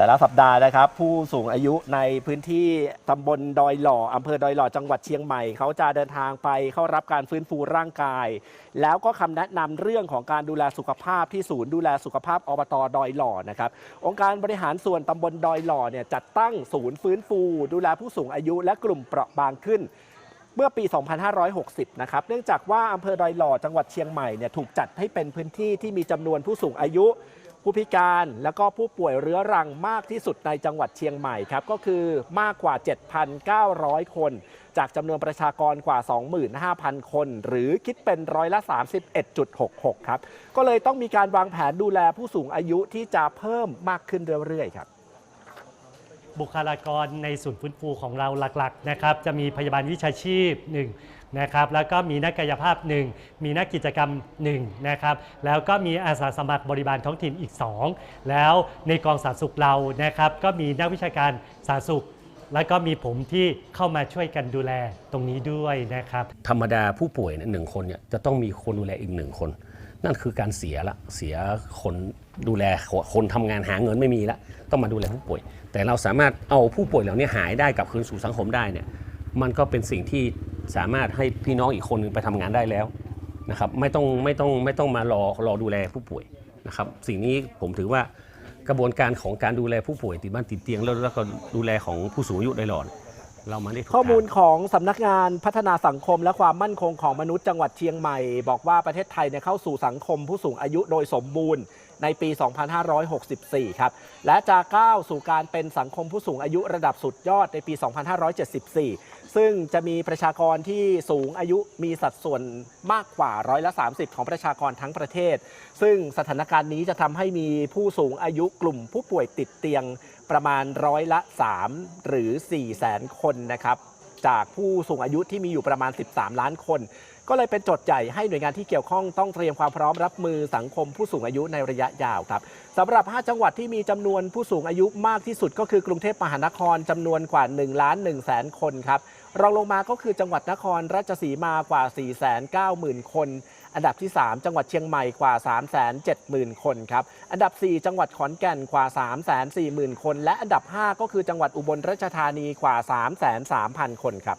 แต่ละสัปดาห์นะครับ ผู้สูงอายุในพื้นที่ตำบลดอยหล่ออำเภอดอยหล่อจังหวัดเชียงใหม่ เขาจะเดินทางไปเข้ารับการฟื้นฟูร่างกาย แล้วก็คำแนะนำเรื่องของการดูแลสุขภาพที่ศูนย์ดูแลสุขภาพอบตดอยหล่อนะครับองค์การบริหารส่วนตำบลดอยหล่อเนี่ยจัดตั้งศูนย์ฟื้นฟู ดูแลผู้สูงอายุและกลุ่มเปราะบางขึ้นเมื่อปี 2560 นะครับ เนื่องจากว่าอำเภอดอยหล่อจังหวัดเชียงใหม่เนี่ยถูกจัดให้เป็นพื้นที่ที่มีจำนวนผู้สูงอายุ ผู้พิการและก็ผู้ป่วยเรื้อรังมากที่สุดในจังหวัดเชียงใหม่ครับก็คือมากกว่า 7,900 คน จากจำนวนประชากรกว่า 25,000 คน หรือคิดเป็นร้อยละ 31.66 ครับ ก็เลยต้องมีการวางแผนดูแลผู้สูงอายุที่จะเพิ่มมากขึ้นเรื่อยๆครับ บุคลากรในศูนย์ฟื้นฟูของเราหลักๆนะครับจะมีพยาบาลวิชาชีพ1นะครับแล้วก็มีนักกายภาพ 1 มีนักกิจกรรม1นะครับแล้วก็มีอาสาสมัครบริบาลท้องถิ่นอีก 2 แล้วในกองสาธารณสุขเรานะครับก็มีนักวิชาการสาธารณสุขแล้วก็มีผมที่เข้ามาช่วยกันดูแลตรงนี้ด้วยนะครับ ธรรมดาผู้ป่วยหนึ่งคนเนี่ยจะต้องมีคนดูแลอีกหนึ่งคน นั่นคือการเสียละเสียคนดูแลคนทำงานหาเงินไม่มีละต้องมาดูแลผู้ป่วย แต่เราสามารถเอาผู้ป่วยเหล่านี้หายได้กลับคืนสู่สังคมได้เนี่ยมันก็เป็นสิ่งที่สามารถให้พี่น้องอีกคนหนึงไปทำงานได้แล้วนะครับไม่ต้องไม่ต้องไม่ต้องมารอรอดูแลผู้ป่วยนะครับสิ่งนี้ผมถือว่ากระบวนการของการดูแลผู้ป่วยติดบ้านติดเตียงแล้วแล้วก็ดูแลของผู้สูงอายุได้หลอด เรามาได้ถูกข้อมูลของสำนักงานพัฒนาสังคมและความมั่นคงของมนุษย์จังหวัดเชียงใหม่ บอกว่าประเทศไทยเนี่ยเข้าสู่สังคมผู้สูงอายุโดยสมบูรณ์ในปี 2564 ครับ และจะก้าวสู่การเป็นสังคมผู้สูงอายุระดับสุดยอดในปี 2574 ซึ่งจะมีประชากรที่สูงอายุมีสัดส่วนมากกว่าร้อยละ 30 ของประชากรทั้งประเทศ ซึ่งสถานการณ์นี้จะทำให้มีผู้สูงอายุกลุ่มผู้ป่วยติดเตียง ประมาณร้อยละ 3 หรือ4แสนคนนะครับ จากผู้สูงอายุที่มีอยู่ประมาณ 13 ล้านคน ก็เลยเป็นโจทย์ใหญ่ให้หน่วยงานที่เกี่ยวข้องต้องเตรียมความพร้อมรับมือสังคมผู้สูงอายุในระยะยาวครับสำหรับ 5 จังหวัดที่มีจำนวนผู้สูงอายุมากที่สุดก็คือกรุงเทพมหานครจำนวนกว่า1ล้าน1แสนคนครับรองลงมาก็คือจังหวัดนครราชสีมากว่า 4 9 0 0 0 0 คน อันดับที่ 3 จังหวัดเชียงใหม่กว่า 3 7 0 0 0 0 คนครับ อันดับ 4 จังหวัดขอนแก่นกว่า 3 4 0 0 0 0 คน และอันดับ 5 ก็คือจังหวัดอุบลราชธานีกว่า 3 3 0 0 0 0 คนครับ